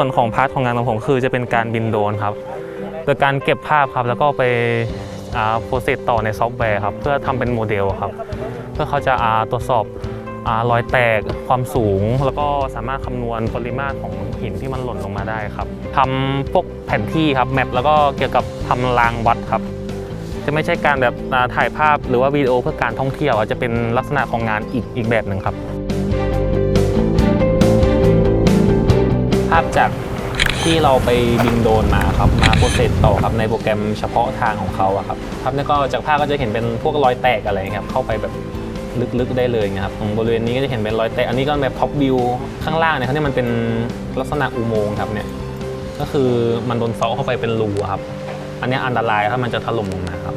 ส่วนของพาร์ทของงานของผมคือจะเป็นการบินโดรนครับโดยการเก็บภาพครับแล้วก็ไปโปรเซสต่อในซอฟต์แวร์ครับเพื่อทำเป็นโมเดลครับ เพื่อเขาจะอ่าตรวจสอบอารอยแตกความสูง แล้วก็สามารถคำนวณปริมาตรของหินที่มันหล่นลงมาได้ครับทำพวกแผนที่ครับแมปแล้วก็เกี่ยวกับทำรางวัดครับ จะไม่ใช่การแบบอ่าถ่ายภาพหรือว่าวิดีโอเพื่อการท่องเที่ยวจะเป็นลักษณะของงานอีกอีกแบบหนึ่งครับ พจากที่เราไปบินโดนมาครับมาโปรเซสต่อครับในโปรแกรมเฉพาะทางของเขาอะครับภาพนี้ก็จากภาพก็จะเห็นเป็นพวกรอยแตกอะไรครับเข้าไปแบบลึกๆได้เลยนะครับตรงบริเวณนี้ก็จะเห็นเป็นรอยแตกอันนี้ก็แบบท็อปวิวข้างล่างเนี่ยเขาเนี่ยมันเป็นลักษณะอุโมงค์ครับเนี่ยก็คือมันโดนเซาะเข้าไปเป็นรูครับ อันนี้อันตรายถ้ามันจะถล่มลงมาครับ